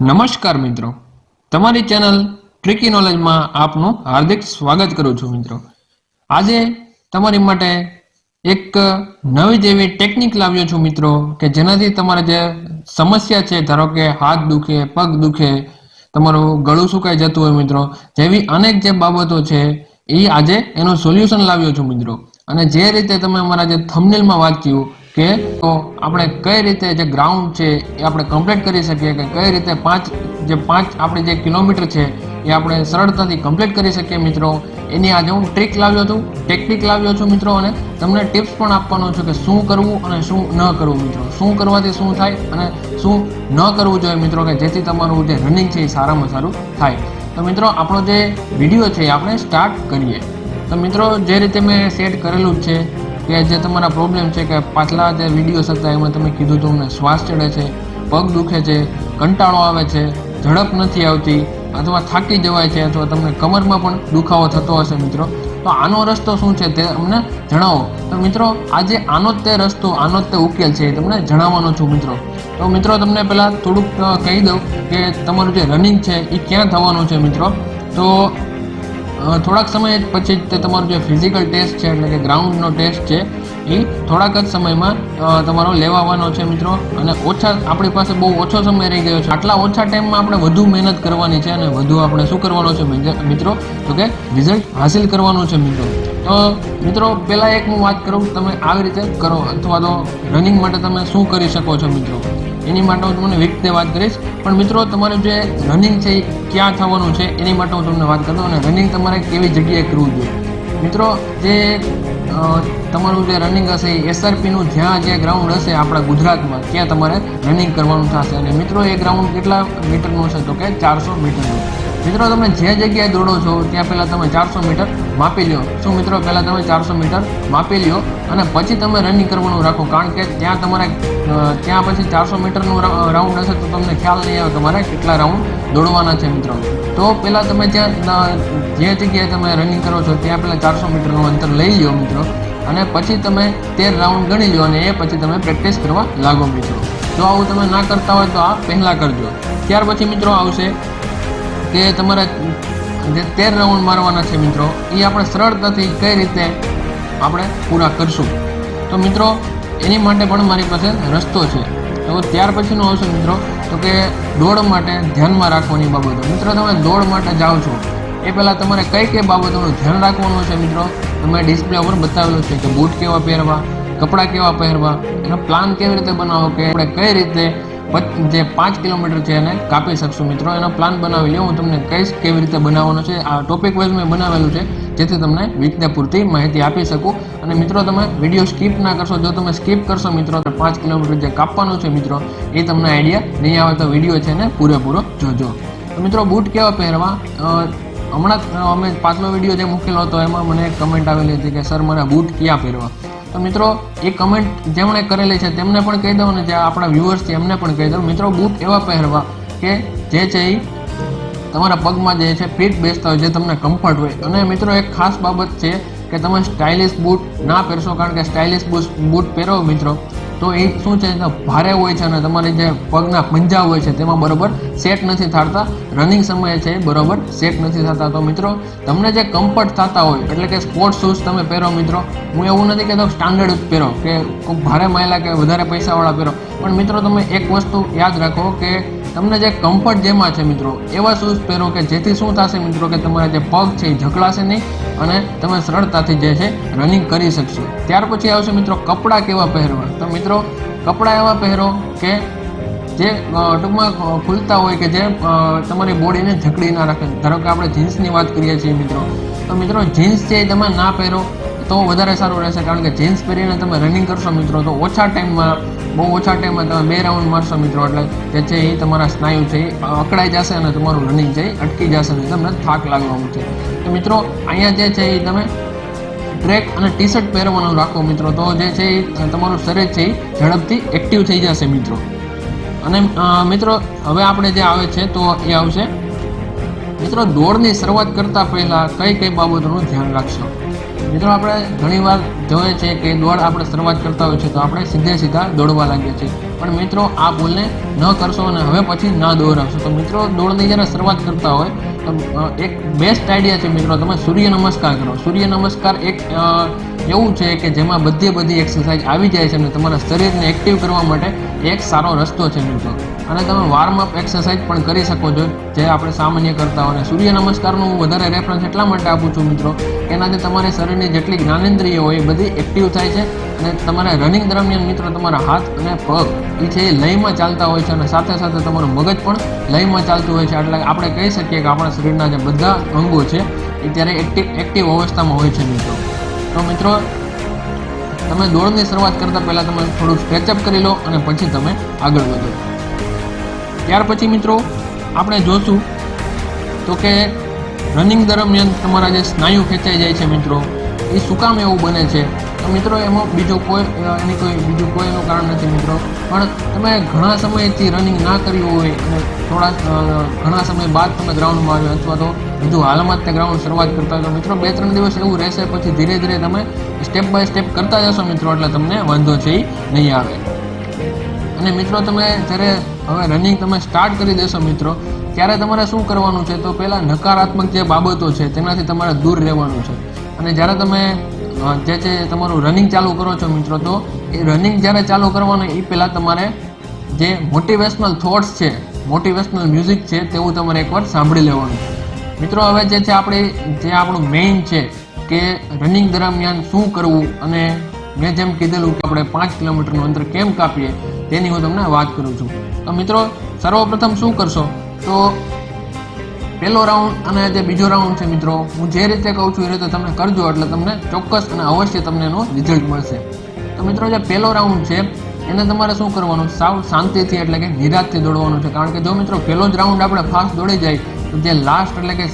નમસ્કાર મિત્રો. તમારી ચેનલ ટ્રિકી નોલેજમાં આપનું હાર્દિક સ્વાગત કરું છું મિત્રો. આજે તમારી માટે એક નવી જેવી ટેકનિક લાવ્યો છું મિત્રો કે જેનાથી તમારે જે સમસ્યા છે, ધારો કે હાથ દુખે, પગ દુખે, તમારું ગળું સુકાઈ જતું હોય મિત્રો, જેવી અનેક જે બાબતો છે, એ આજે એનું સોલ્યુશન લાવ્યો છું મિત્રો. અને જે રીતે તમે અમારા જે થમનેલમાં વાંચ્યું કે તો આપણે કઈ રીતે જે ગ્રાઉન્ડ છે એ આપણે કમ્પ્લીટ કરી શકીએ કે કઈ રીતે પાંચ, જે પાંચ આપણે જે કિલોમીટર છે એ આપણે સરળતાથી કમ્પ્લીટ કરી શકીએ મિત્રો? એની આજે હું ટ્રીક લાવ્યો છું ટેકનિક લાવ્યો છું મિત્રો અને તમને ટિપ્સ પણ આપવાનો છું કે શું કરવું અને શું ન કરવું મિત્રો. શું કરવાથી શું થાય અને શું ન કરવું જોઈએ મિત્રો કે જેથી તમારું જે રનિંગ છે એ સારામાં સારું થાય. તો મિત્રો, આપણો જે વીડિયો છે એ આપણે સ્ટાર્ટ કરીએ. તો મિત્રો, જે રીતે મેં સેટ કરેલું છે કે જે તમારા પ્રોબ્લેમ છે કે પાછલા જે વિડીયોસ હતા એમાં તમે કીધું તમને શ્વાસ ચડે છે, પગ દુખે છે, કંટાળો આવે છે, ઝડપ નથી આવતી અથવા થાકી જવાય છે અથવા તમને કમરમાં પણ દુખાવો થતો હશે મિત્રો. તો આનો રસ્તો શું છે તે અમને જણાવો. તો મિત્રો, આજે આનો જ તે રસ્તો, આનો જ તે ઉકેલ છે એ તમને જણાવવાનો છું મિત્રો. તો મિત્રો, તમને પહેલાં થોડુંક કહી દઉં કે તમારું જે રનિંગ છે એ ક્યાં થવાનું છે મિત્રો? તો થોડાક સમય પછી જ તે તમારો જે ફિઝિકલ ટેસ્ટ છે, એટલે કે ગ્રાઉન્ડનો ટેસ્ટ છે એ થોડાક જ સમયમાં તમારો લેવાવાનો છે મિત્રો. અને ઓછા, આપણી પાસે બહુ ઓછો સમય રહી ગયો છે. આટલા ઓછા ટાઈમમાં આપણે વધુ મહેનત કરવાની છે અને વધુ આપણે શું કરવાનો છે, મિત્રો તો કે રિઝલ્ટ હાસિલ કરવાનું છે, મિત્રો. તો, મિત્રો, પહેલાં એક હું વાત કરું, તમે આવી રીતે કરો, અથવા તો રનિંગ માટે તમે શું કરી શકો છો, મિત્રો? એની માટે હું તમને વીકને વાત કરીશ. પણ મિત્રો, તમારું જે રનિંગ છે એ ક્યાં થવાનું છે, એની માટે હું તમને વાત કરતો અને રનિંગ તમારે કેવી જગ્યાએ કરવું જોઈએ. મિત્રો, જે તમારું જે રનિંગ હશે એ એસઆરપીનું જ્યાં જે ગ્રાઉન્ડ હશે આપણા ગુજરાતમાં, ત્યાં તમારે રનિંગ કરવાનું થશે. અને મિત્રો, એ ગ્રાઉન્ડ કેટલા મીટરનું છે તો કે ચારસો મીટરનું મિત્રો, તમે જે જગ્યાએ દોડો છો, ત્યાં પહેલાં તમે ચારસો મીટર માપી લ્યો. શું મિત્રો, પહેલાં તમે ચારસો મીટર માપી લ્યો અને પછી તમે રનિંગ કરવાનું રાખો. કારણ કે ત્યાં તમારે ત્યાં પછી ચારસો મીટરનું રાઉન્ડ હશે તો તમને ખ્યાલ નહીં આવે તમારે કેટલા રાઉન્ડ દોડવાના છે મિત્રો. તો પહેલાં તમે ત્યાં જે જગ્યાએ તમે રનિંગ કરો છો, ત્યાં પહેલાં ચારસો મીટરનું અંતર લઈ લ્યો મિત્રો. અને પછી તમે તેર રાઉન્ડ ગણી લો અને એ પછી તમે પ્રેક્ટિસ કરવા લાગો મિત્રો. જો આવું તમે ના કરતા હોય તો આ પહેલાં કરજો. ત્યાર પછી મિત્રો, આવશે કે તમારે જે તેર રાઉન્ડ મારવાના છે મિત્રો એ આપણે સરળતાથી કઈ રીતે આપણે પૂરા કરશું? તો મિત્રો, એની માટે પણ મારી પાસે રસ્તો છે. તો ત્યાર પછીનો આવશે મિત્રો, તો કે દોડ માટે ધ્યાનમાં રાખવાની બાબતો. મિત્રો, તમે દોડ માટે જાઓ છો. એ પહેલાં તમારે કઈ કઈ બાબતોનું ધ્યાન રાખવાનું છે મિત્રો? તમે ડિસ્પ્લે ઉપર બતાવેલું છે કે બૂટ કેવા પહેરવા, કપડાં કેવા પહેરવા, એનો પ્લાન કેવી રીતે બનાવો કે આપણે કઈ રીતે જે પાંચ કિલોમીટર છે એને કાપી શકશું મિત્રો. એનો પ્લાન બનાવી લ્યો. હું તમને કહીશ કેવી રીતે બનાવવાનો છે. આ ટોપિક વાઇઝ મેં બનાવેલું છે, જેથી તમને વિગતે પૂરતી માહિતી આપી શકું. અને મિત્રો, તમે વીડિયો સ્કીપ ના કરશો. જો તમે સ્કીપ કરશો મિત્રો, તો પાંચ કિલોમીટર જે કાપવાનું છે મિત્રો, એ તમને આઈડિયા નહીં આવે તો વીડિયો છે ને પૂરેપૂરો જોજો. તો મિત્રો બૂટ કેવા પહેરવા? હમણાં અમે પાછલો વીડિયો જે મૂકેલો હતો, એમાં મને એક કમેન્ટ આવેલી હતી કે, સર મારા બૂટ ક્યાં પહેરવા? તો મિત્રો, એ કમેન્ટ જેમણે કરેલી છે, તેમને પણ કહી દઉં ને, જે આપણા વ્યૂઅર્સ છે, એમને પણ કહી દઉં. મિત્રો, બૂટ એવા પહેરવા કે, જે છે એ તમારા પગમાં જે છે ફિટ બેસતા હોય, જે તમને કમ્ફર્ટ હોય. અને મિત્રો, એક ખાસ બાબત છે કે, તમે સ્ટાઇલિશ બૂટ ના પહેરશો, કારણ કે સ્ટાઇલિશ બૂટ પહેરો મિત્રો. તો એ શું છે ભારે હોય છે અને તમારી જે પગના પંજા હોય છે તેમાં બરોબર સેટ નથી થતા રનિંગ સમયે છે બરોબર સેટ નથી થતા. તો મિત્રો, તમને જે કમ્ફર્ટ થતા હોય, એટલે કે સ્પોર્ટ્સ શૂઝ તમે પહેરો મિત્રો, હું એવું નથી કહેતો સ્ટાન્ડર્ડ જ પહેરો, કે ભારે માયલા કે વધારે પૈસાવાળા પહેરો. પણ મિત્રો, તમે એક વસ્તુ યાદ રાખો કે તમને જે કમ્ફર્ટ જેમાં છે મિત્રો, એવા શૂઝ પહેરો કે જેથી શું થશે મિત્રો કે તમારા જે પગ છે એ ઝકડાશે નહીં અને તમે સરળતાથી જે છે રનિંગ કરી શકશો. ત્યાર પછી આવશે મિત્રો કપડાં કેવા પહેરવા? તો મિત્રો, કપડાં એવા પહેરો કે જે ટૂંકમાં ખુલતા હોય કે જે તમારી બોડીને જકડી ના રાખે. ધારો કે આપણે જીન્સની વાત કરીએ છીએ મિત્રો, તો મિત્રો જીન્સ છે એ તમે ના પહેરો તો વધારે સારું રહેશે, કારણ કે જીન્સ પહેરીને તમે રનિંગ કરશો મિત્રો, તો ઓછા ટાઈમમાં બહુ ઓછા ટાઈમમાં તમે બે રાઉન્ડ મારશો મિત્રો, એટલે જે છે એ તમારા સ્નાયુ છે એ અકળાઈ જશે અને તમારું રનિંગ છે એ અટકી જશે અને તમને થાક લાગવાનું છે. તો મિત્રો, અહીંયા જે છે એ તમે ટ્રેક અને ટી શર્ટ પહેરવાનું રાખો મિત્રો, તો જે છે એ તમારું શરીર છે એ ઝડપથી એક્ટિવ થઈ જશે મિત્રો. અને મિત્રો, હવે આપણે જે આવે છે તો એ આવશે. મિત્રો, દોડની શરૂઆત કરતા પહેલા કઈ કઈ બાબતોનું ધ્યાન રાખશો? મિત્રો, આપણે ઘણીવાર જોઈએ છે કે દોડ આપણે શરૂઆત કરતા હોય છે, તો આપણે સીધે સીધા દોડવા લાગીએ છીએ. પણ મિત્રો, આ ભૂલને ન કરશો અને હવે પછી ના દોડાવશો. તો મિત્રો, દોડની જ્યારે શરૂઆત કરતા હોય, તો એક બેસ્ટ આઈડિયા છે મિત્રો, તમે સૂર્ય નમસ્કાર કરો. સૂર્ય નમસ્કાર એક એવું છે કે જેમાં બધી બધી એક્સરસાઇઝ આવી જાય છે અને તમારા શરીરને એક્ટિવ કરવા માટે એક સારો રસ્તો છે મિત્રો. અને તમે વાર્મઅપ એક્સરસાઇઝ પણ કરી શકો છો, જે આપણે સામાન્ય કરતા હોય. સૂર્ય નમસ્કારનું હું વધારે રેફરન્સ એટલા માટે આપું છું મિત્રો, એનાથી તમારી શરીરની જેટલી જ્ઞાનેન્દ્રિય હોય એ બધી એક્ટિવ થાય છે અને તમારે રનિંગ દરમિયાન મિત્રો તમારા હાથ અને પગ એ છે એ લયમાં ચાલતા હોય છે અને સાથે સાથે તમારું મગજ પણ લયમાં ચાલતું હોય છે. એટલે આપણે કહી શકીએ કે આપણા શરીરના જે બધા અંગો છે એ ત્યારે એક્ટિવ એક્ટિવ અવસ્થામાં હોય છે મિત્રો. તો મિત્રો, તમે દોડની શરૂઆત કરતાં પહેલાં તમે થોડું સ્ટ્રેચઅપ કરી લો અને પછી તમે આગળ વધો. ત્યાર પછી મિત્રો, આપણે જોશું તો કે રનિંગ દરમિયાન તમારા જે સ્નાયુ ખેંચાઈ જાય છે મિત્રો, એ શું કામ એવું બને છે? તો મિત્રો, એમાં બીજો કોઈ એની કોઈ, બીજું કોઈ એનું કારણ નથી મિત્રો. પણ તમે ઘણા સમયથી રનિંગ ના કર્યું હોય અને થોડા ઘણા સમય બાદ તમે ગ્રાઉન્ડમાં આવ્યો અથવા તો હજુ હાલમાં જ તે ગ્રાઉન્ડ શરૂઆત કરતા હતા મિત્રો, બે ત્રણ દિવસ એવું રહેશે, પછી ધીરે ધીરે તમે સ્ટેપ બાય સ્ટેપ કરતા જશો મિત્રો, એટલે તમને વાંધો છે નહીં આવે. અને મિત્રો, તમે જ્યારે હવે રનિંગ તમે સ્ટાર્ટ કરી દેશો મિત્રો, ત્યારે તમારે શું કરવાનું છે? તો પહેલાં નકારાત્મક જે બાબતો છે, તેનાથી તમારે દૂર રહેવાનું છે. અને જ્યારે તમે જે છે તમારું રનિંગ ચાલુ કરો છો મિત્રો, તો એ રનિંગ જ્યારે ચાલુ કરવાનું, એ પહેલાં તમારે જે મોટિવેશનલ થોટ્સ છે મોટિવેશનલ મ્યુઝિક છે, તેવું તમારે એકવાર સાંભળી લેવાનું. મિત્રો, હવે જે છે આપણે, જે આપણું મેઇન છે કે રનિંગ દરમિયાન શું કરવું અને મેં જેમ કીધેલું કે આપણે પાંચ કિલોમીટરનું અંતર કેમ કાપીએ, તેની હું તમને વાત કરું છું. તો મિત્રો, સર્વપ્રથમ શું કરશો? તો પહેલો રાઉન્ડ અને જે બીજો રાઉન્ડ છે મિત્રો, હું જે રીતે કહું છું એ રીતે તમે કરજો એટલે તમને ચોક્કસ અને અવશ્ય તમને એનું રિઝલ્ટ મળશે. તો મિત્રો, જે પહેલો રાઉન્ડ છે, એને તમારે શું કરવાનું? સાવ શાંતિથી એટલે કે નિરાશથી દોડવાનું છે. કારણ કે જો મિત્રો, પહેલો જ રાઉન્ડ આપણે ફાસ્ટ દોડી જાય જે લાસ્ટ એટલે કે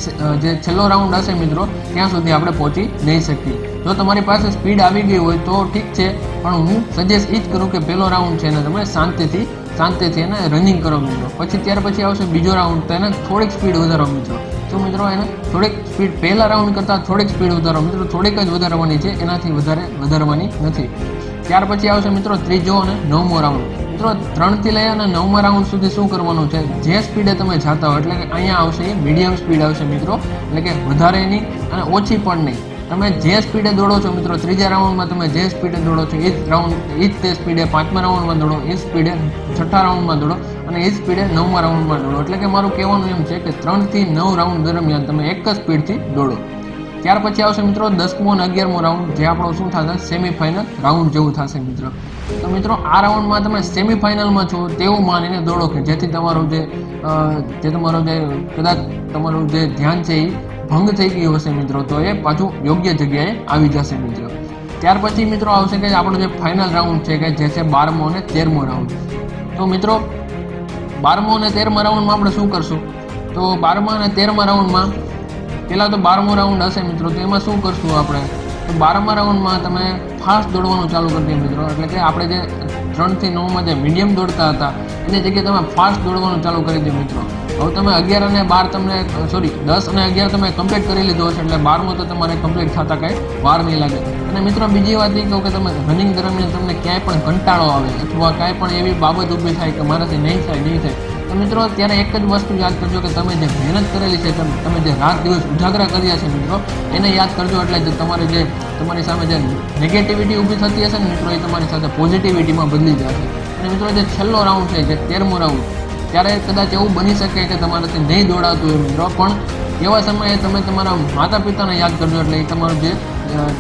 જે છેલ્લો રાઉન્ડ હશે મિત્રો, ત્યાં સુધી આપણે પહોંચી નહીં શકીએ. જો તમારી પાસે સ્પીડ આવી ગઈ હોય તો ઠીક છે, પણ હું સજેસ્ટ એ જ કરું કે પહેલો રાઉન્ડ છે એને તમે શાંતિથી શાંતિથી એને રનિંગ કરો મિત્રો. પછી ત્યાર પછી આવશે બીજો રાઉન્ડ તો એને થોડીક સ્પીડ વધારો મિત્રો. તો મિત્રો એને થોડીક સ્પીડ પહેલા રાઉન્ડ કરતાં થોડીક સ્પીડ વધારો મિત્રો. થોડીક જ વધારવાની છે, એનાથી વધારે વધારવાની નથી. ત્યાર પછી આવશે મિત્રો ત્રીજો અને નવમો રાઉન્ડ મિત્રો, ત્રણથી લઈ અને નવમા રાઉન્ડ સુધી શું કરવાનું છે? જે સ્પીડે તમે જાતા હો એટલે કે અહીંયા આવશે એ મીડિયમ સ્પીડ આવશે મિત્રો. એટલે કે વધારે નહીં અને ઓછી પણ નહીં. તમે જે સ્પીડે દોડો છો મિત્રો, ત્રીજા રાઉન્ડમાં તમે જે સ્પીડે દોડો છો, એ જ રાઉન્ડ એ જ તે સ્પીડે પાંચમા રાઉન્ડમાં દોડો, એ સ્પીડે છઠ્ઠા રાઉન્ડમાં દોડો અને એ સ્પીડે નવમા રાઉન્ડમાં દોડો. એટલે કે મારું કહેવાનું એમ છે કે ત્રણથી નવ રાઉન્ડ દરમિયાન તમે એક જ સ્પીડથી દોડો. ત્યાર પછી આવશે મિત્રો દસમો અને અગિયારમો રાઉન્ડ જે આપણો શું થશે? સેમીફાઇનલ રાઉન્ડ જેવું થશે મિત્રો. તો મિત્રો, આ રાઉન્ડમાં તમે સેમિફાઇનલમાં છો તેવું માનીને દોડો કે જેથી તમારું જે જે તમારું જે, કદાચ તમારું જે ધ્યાન છે એ ભંગ થઈ ગયું હશે મિત્રો, તો એ પાછું યોગ્ય જગ્યાએ આવી જશે મિત્રો. ત્યાર પછી મિત્રો આવશે કે આપણો જે ફાઇનલ રાઉન્ડ છે કે જે છે બારમો અને તેરમો રાઉન્ડ. તો મિત્રો, બારમો અને તેરમા રાઉન્ડમાં આપણે શું કરશું? તો બારમા અને તેરમા રાઉન્ડમાં પહેલાં તો બારમો રાઉન્ડ હશે મિત્રો, તો એમાં શું કરશું આપણે? બારમા રાઉન્ડમાં તમે ફાસ્ટ દોડવાનું ચાલુ કરી દઈએ મિત્રો. એટલે કે આપણે જે ત્રણથી નવમાં જે મીડિયમ દોડતા હતા, એની જગ્યાએ તમે ફાસ્ટ દોડવાનું ચાલુ કરી દો મિત્રો. હવે તમે અગિયાર અને બાર તમને સોરી દસ અને અગિયાર તમે કમ્પ્લીટ કરી લીધો હશે, એટલે બારમું તો તમારે કમ્પ્લીટ થતા કાંઈ વાર નહીં લાગે. અને મિત્રો બીજી વાત એ કહું કે તમે રનિંગ દરમિયાન તમને ક્યાંય પણ કંટાળો આવે, અથવા કાંઈ પણ એવી બાબત ઊભી થાય કે મારાથી નહીં થાય નહીં થાય. તો મિત્રો ત્યારે એક જ વસ્તુ યાદ કરજો કે તમે જે મહેનત કરેલી છે, તમે જે રાત દિવસ ઉજાગરા કર્યા છે મિત્રો, એને યાદ કરજો એટલે જે તમારે જે તમારી સામે જે નેગેટિવિટી ઊભી થતી હશે ને મિત્રો, એ તમારી સાથે પોઝિટિવિટીમાં બદલી જશે. અને મિત્રો, જે છેલ્લો રાઉન્ડ છે, જે તેરમો રાઉન્ડ ત્યારે કદાચ એવું બની શકે કે તમારાથી નહીં દોડાતું હોય મિત્રો, પણ એવા સમયે તમે તમારા માતા પિતાને યાદ કરજો એટલે એ તમારું જે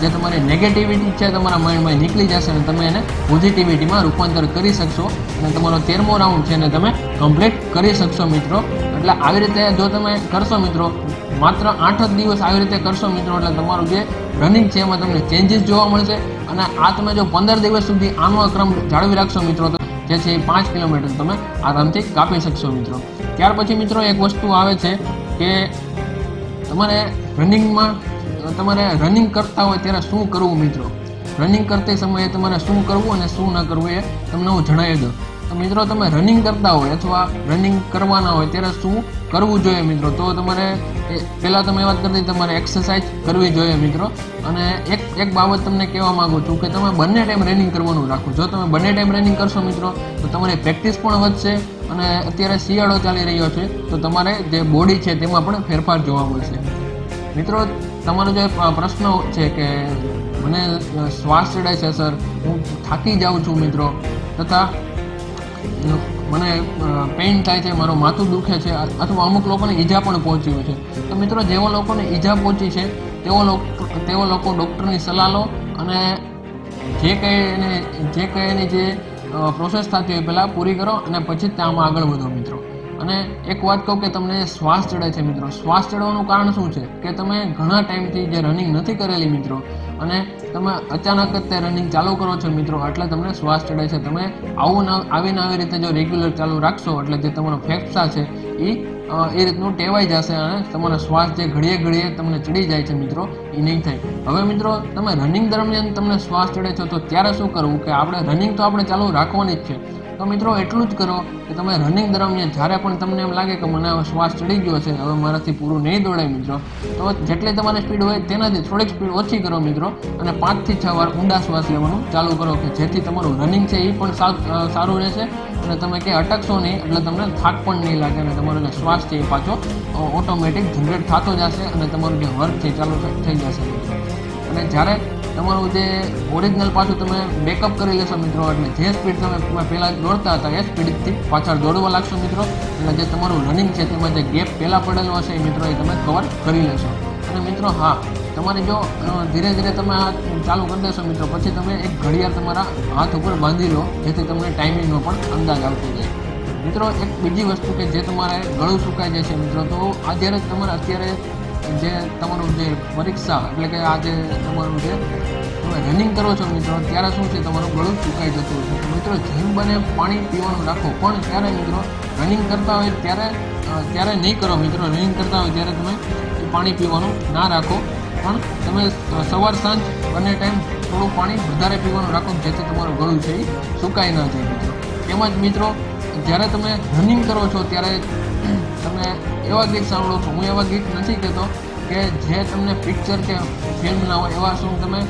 જે તમારી નેગેટિવિટી છે તમારા માઇન્ડમાં નીકળી જશે અને તમે એને પોઝિટિવિટીમાં રૂપાંતર કરી શકશો અને તમારો તેરમો રાઉન્ડ છે એને તમે કમ્પ્લીટ કરી શકશો મિત્રો. એટલે આવી રીતે જો તમે કરશો મિત્રો, માત્ર આઠ જ દિવસ આવી રીતે કરશો મિત્રો, એટલે તમારું જે રનિંગ છે એમાં તમને ચેન્જીસ જોવા મળશે અને આ તમે જો પંદર દિવસ સુધી આનો ક્રમ જાળવી રાખશો મિત્રો, તો જે છે એ પાંચ કિલોમીટર તમે આરામથી કાપી શકશો મિત્રો. ત્યાર પછી મિત્રો એક વસ્તુ આવે છે કે તમારે રનિંગમાં તમારે રનિંગ કરતા હોય ત્યારે શું કરવું મિત્રો? રનિંગ કરતી સમયે તમારે શું કરવું અને શું ન કરવું એ તમને હું જણાવી દઉં. તો મિત્રો તમે રનિંગ કરતા હોય અથવા રનિંગ કરવાના હોય ત્યારે શું કરવું જોઈએ મિત્રો? તો તમારે પહેલા તમે વાત કરતી તમારે એક્સરસાઇઝ કરવી જોઈએ મિત્રો. અને એક એક બાબત તમને કહેવા માંગુ છું કે તમે બંને ટાઈમ રનિંગ કરવાનું રાખો. જો તમે બંને ટાઈમ રનિંગ કરશો મિત્રો, તો તમારી પ્રેક્ટિસ પણ વધશે અને અત્યારે શિયાળો ચાલી રહ્યો છે, તો તમારે જે બોડી છે તેમાં પણ ફેરફાર જોવા મળશે. મિત્રો તમારો જે પ્રશ્ન છે કે મને શ્વાસ ચડે છે, સર, હું થાકી જાઉં છું, મિત્રો. તથા મને પેઇન થાય છે, મારું માથું દુખે છે અથવા અમુક લોકોને ઈજા પણ પહોંચી હોય છે. તો મિત્રો, જેવા લોકોને ઈજા પહોંચી છે તેઓ લોકો તેઓ લોકો ડૉક્ટરની સલાહ લો અને જે કંઈ એને, જે કંઈ એની જે પ્રોસેસ થતી હોય પહેલાં પૂરી કરો અને પછી જ આમાં આગળ વધો, મિત્રો. અને એક વાત કહું કે તમને શ્વાસ ચડે છે મિત્રો. શ્વાસ ચડવાનું કારણ શું છે? કે તમે ઘણા ટાઈમથી જે રનિંગ નથી કરેલી મિત્રો, અને તમે અચાનક જ તે રનિંગ ચાલુ કરો છો મિત્રો, એટલે તમને શ્વાસ ચડે છે. તમે આવું આવીને આવી રીતે જો રેગ્યુલર ચાલુ રાખશો, એટલે જે તમારો ફેફસા છે એ એ રીતનું ટેવાઈ જશે અને તમારો શ્વાસ જે ઘડીએ ઘડીએ તમને ચડી જાય છે મિત્રો એ નહીં થાય. હવે મિત્રો, તમે રનિંગ દરમિયાન તમને શ્વાસ ચડે છો તો ત્યારે શું કરવું? કે આપણે રનિંગ તો આપણે ચાલુ રાખવાની જ છે તો મિત્રો એટલું જ કરો કે તમે રનિંગ દરમિયાન જ્યારે પણ તમને એમ લાગે કે મને હવે શ્વાસ ચડી ગયો છે, હવે મારાથી પૂરું નહીં દોડાય મિત્રો. તો જેટલી તમારી સ્પીડ હોય તેનાથી થોડીક સ્પીડ ઓછી કરો મિત્રો અને પાંચથી છ વાર ઊંડા શ્વાસ લેવાનું ચાલુ કરો કે જેથી તમારું રનિંગ છે એ પણ સારું રહેશે અને તમે ક્યાંય અટકશો નહીં એટલે તમને થાક પણ નહીં લાગે અને તમારો જે શ્વાસ છે એ પાછો ઓટોમેટિક જનરેટ થતો જશે અને તમારું જે વર્ક છે ચાલુ થઈ જશે. અને જ્યારે તમારું જે ઓરિજિનલ પાછું તમે બેકઅપ કરી લેશો મિત્રો, એટલે જે સ્પીડ તમે પહેલાં દોડતા હતા, એ સ્પીડથી પાછળ દોડવા લાગશો મિત્રો. એટલે જે તમારું રનિંગ છે, તેમાં જે ગેપ પહેલાં પડેલો હશે, એ મિત્રો એ તમે કવર કરી લેશો. અને મિત્રો, હા, તમારે જો ધીરે ધીરે તમે આ ચાલુ કરી દેશો મિત્રો, પછી તમે એક ઘડિયાળ તમારા હાથ ઉપર બાંધી લો, જેથી તમને ટાઈમિંગનો પણ અંદાજ આવતો જાય. મિત્રો, એક બીજી વસ્તુ કે જે તમારે ગળું સુકાઈ જાય છે મિત્રો, તો આ જ્યારે તમારે અત્યારે જે તમારું જે પરીક્ષા એટલે કે આ જે તમારું જે તમે રનિંગ કરો છો મિત્રો, ત્યારે શું છે, તમારું ગળું ચૂકાઈ જતું હોય મિત્રો, જેમ બને પાણી પીવાનું રાખો. પણ ત્યારે મિત્રો રનિંગ કરતા હોય ત્યારે ત્યારે નહીં કરો મિત્રો. રનિંગ કરતા હોય ત્યારે તમે પાણી પીવાનું ના રાખો. પણ તમે સવાર, સાંજ બંને ટાઈમ થોડું પાણી વધારે પીવાનું રાખો, જેથી તમારું ગળું છે એ સુકાઈ ન જાય મિત્રો. તેમજ મિત્રો, જ્યારે તમે રનિંગ કરો છો, ત્યારે તમે એવા ગીત સાંભળો છો. હું એવા ગીત નથી કહેતો કે જે તમને પિક્ચર કે ફિલ્મના હોય એવા સોંગ તમે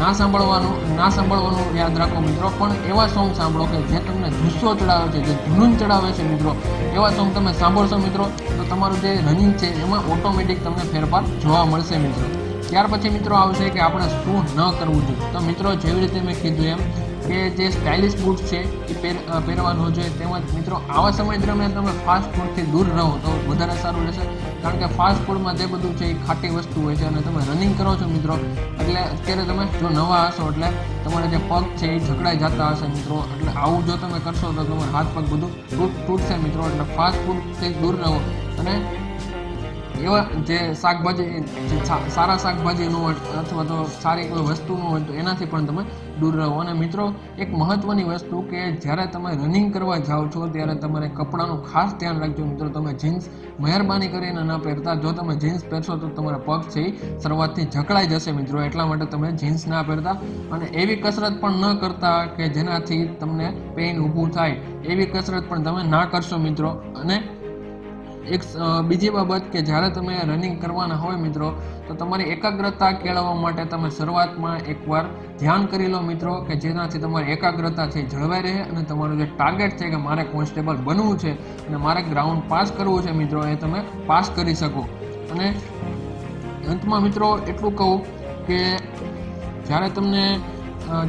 ના સાંભળવાનું ના સાંભળવાનું યાદ રાખો મિત્રો. પણ એવા સોંગ સાંભળો કે જે તમને જુસ્સો ચડાવે છે, જે જુનૂન ચડાવે છે મિત્રો. એવા સોંગ તમે સાંભળશો મિત્રો, તો તમારું જે રનિંગ છે એમાં ઓટોમેટિક તમને ફેરફાર જોવા મળશે મિત્રો. ત્યાર પછી મિત્રો આવશે કે આપણે શું ન કરવું જોઈએ. તો મિત્રો, જેવી રીતે મેં કીધું એમ કે જે સ્ટાઇલિશ બૂટ છે, એ પહેર પહેરવાનું જોઈએ તેમજ મિત્રો, આવા સમય દરમિયાન તમે ફાસ્ટ ફૂડથી દૂર રહો તો વધારે સારું રહેશે. કારણ કે ફાસ્ટ ફૂડમાં જે બધું છે, એ ખાટી વસ્તુ હોય છે અને તમે રનિંગ કરો છો મિત્રો, એટલે અત્યારે તમે જો નવા હશો, એટલે તમારા જે પગ છે, એ ઝઘડાઈ જતા હશે મિત્રો. એટલે આવું જો તમે કરશો તો તમારા હાથ પગ બધું તૂટ, તૂટશે મિત્રો. એટલે ફાસ્ટ ફૂડથી દૂર રહો. અને એવા જે શાકભાજી સારા શાકભાજીનું અથવા તો સારી કોઈ વસ્તુનું હોય, તો એનાથી પણ તમે દૂર રહો. અને મિત્રો, એક મહત્ત્વની વસ્તુ કે જ્યારે તમે રનિંગ કરવા જાઓ છો, ત્યારે તમારે કપડાનું ખાસ ધ્યાન રાખજો. મિત્રો, તમે જીન્સ મહેરબાની કરીને ન પહેરતા. જો તમે જીન્સ પહેરશો, તો તમારા પગ છે શરૂઆતથી જકડાઈ જશે મિત્રો. એટલા માટે તમે જીન્સ ના પહેરતા. અને એવી કસરત પણ ન કરતા કે જેનાથી તમને પેઇન ઊભું થાય. એવી કસરત પણ તમે ના કરશો મિત્રો. અને એક બીજી બાબત કે જ્યારે તમે રનિંગ કરવાના હોય મિત્રો, તો તમારી એકાગ્રતા કેળવવા માટે તમે શરૂઆતમાં એકવાર ધ્યાન કરી લો મિત્રો, કે જેનાથી તમારી એકાગ્રતા છે જળવાઈ રહે અને તમારું જે ટાર્ગેટ છે કે મારે કોન્સ્ટેબલ બનવું છે અને મારે ગ્રાઉન્ડ પાસ કરવું છે મિત્રો, એ તમે પાસ કરી શકો. અને અંતમાં મિત્રો એટલું કહું કે જ્યારે તમને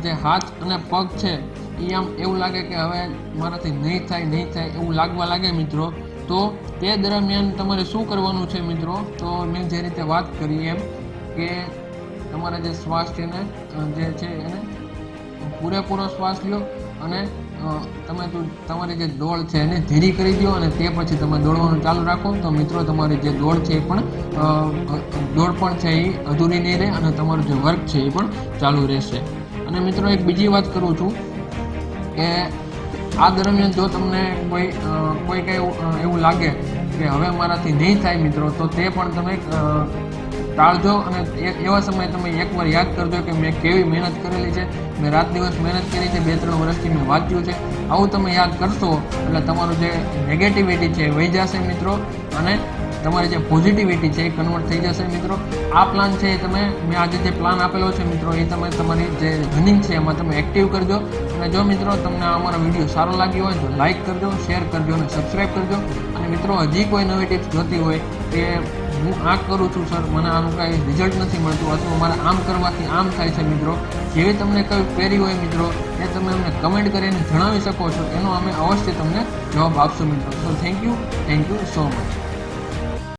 જે હાથ અને પગ છે એ આમ એવું લાગે કે હવે મારાથી નહીં થાય નહીં થાય એવું લાગવા લાગે મિત્રો તો તે દરમિયાન તમારે શું કરવાનું છે મિત્રો? તો મેં જે રીતે વાત કરી એમ કે તમારા જે શ્વાસ છે ને જે છે એને પૂરેપૂરો શ્વાસ લ્યો અને તમે તમારી જે દોડ છે એને ધીરી કરી દો અને તે પછી તમે દોડવાનું ચાલુ રાખો. તો મિત્રો, તમારી જે દોડ છે એ પણ દોડ પણ છે એ અધૂરી નહીં રહે અને તમારું જે વર્ક છે એ પણ ચાલુ રહેશે. અને મિત્રો, એક બીજી વાત કરું છું કે આ દરમિયાન જો તમને કોઈ કોઈ કંઈ એવું લાગે કે હવે મારાથી નહીં થાય મિત્રો, તો તે પણ તમે ટાળજો અને એવા સમયે તમે એકવાર યાદ કરજો કે મેં કેવી મહેનત કરેલી છે. મેં રાત દિવસ મહેનત કરી છે બે ત્રણ વર્ષથી મેં વાંચ્યું છે. આવું તમે યાદ કરશો એટલે તમારું જે નેગેટિવિટી છે એ વહી જશે મિત્રો. અને તમારી જે પોઝિટિવિટી છે એ કન્વર્ટ થઈ જશે મિત્રો. આ પ્લાન છે એ તમે, મેં આજે જે પ્લાન આપેલો છે મિત્રો, એ તમે તમારી જે રનિંગ છે એમાં તમે એક્ટિવ કરજો. અને જો મિત્રો તમને અમારો વીડિયો સારો લાગ્યો હોય તો લાઇક કરજો શેર કરજો અને સબસ્ક્રાઈબ કરજો. અને મિત્રો હજી કોઈ નવી ટિપ્સ જોતી હોય કે હું આ કરું છું સર મને આનું કાંઈ રિઝલ્ટ નથી મળતું અથવા મારે આમ કરવાથી આમ થાય છે મિત્રો. જેવી તમને કઈ ક્વેરી હોય મિત્રો, એ તમે અમને કમેન્ટ કરીને જણાવી શકો છો, એનો અમે અવશ્ય તમને જવાબ આપશું મિત્રો. So thank you thank you so much